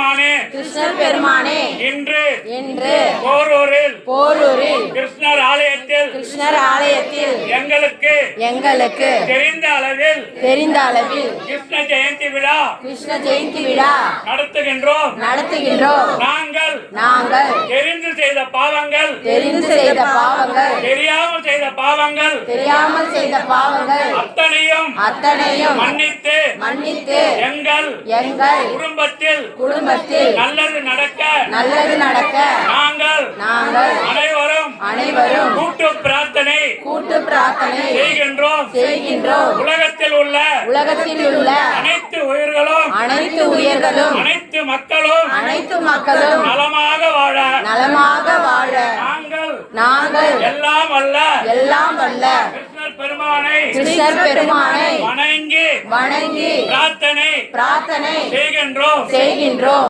பெருமானே. கிருஷ்ணர் பெருமானே. இன்று இன்று போரூரில் போரூரில் கிருஷ்ணர் ஆலயத்தில் கிருஷ்ணர் ஆலயத்தில் எங்களுக்கு எங்களுக்கு தெரிந்த அளவில் தெரிந்த அளவில் கிருஷ்ண ஜெயந்தி விழா கிருஷ்ண ஜெயந்தி விழா நடத்துகின்றோம். நடத்துகின்றோம். நாங்கள் நாங்கள் தெரிந்து செய்த பாவங்கள் தெரிந்து செய்த பாவங்கள் தெரியாமல் செய்த பாவங்கள். தெரியாமல் செய்த பாவங்கள். அத்தனையும் அத்தனையும் மன்னித்து மன்னித்து எங்கள் எங்கள் குடும்பத்தில் குடும்பத்தில் நல்லது நடக்க நல்லது நடக்க நாங்கள் நாங்கள் அனைவரும் அனைவரும் கூட்டு பிரார்த்தனை கூட்டு பிரார்த்தனை செய்கின்றோம். செய்கின்றோம். உலகத்தில் உள்ள உலகத்தில் உள்ள அனைத்து உயிர்களும் அனைத்து உயிர்களும் அனைத்து மக்களும் அனைத்து மக்களும் நலமாக வாழ நலமாக வாழ எல்லாம் அல்ல. எல்லாம் வல்ல கிருஷ்ணர் பெருமானை கிருஷ்ணர் பெருமானை வணங்கி வணங்கி பிரார்த்தனை பிரார்த்தனை செய்கின்றோம். செய்கின்றோம்.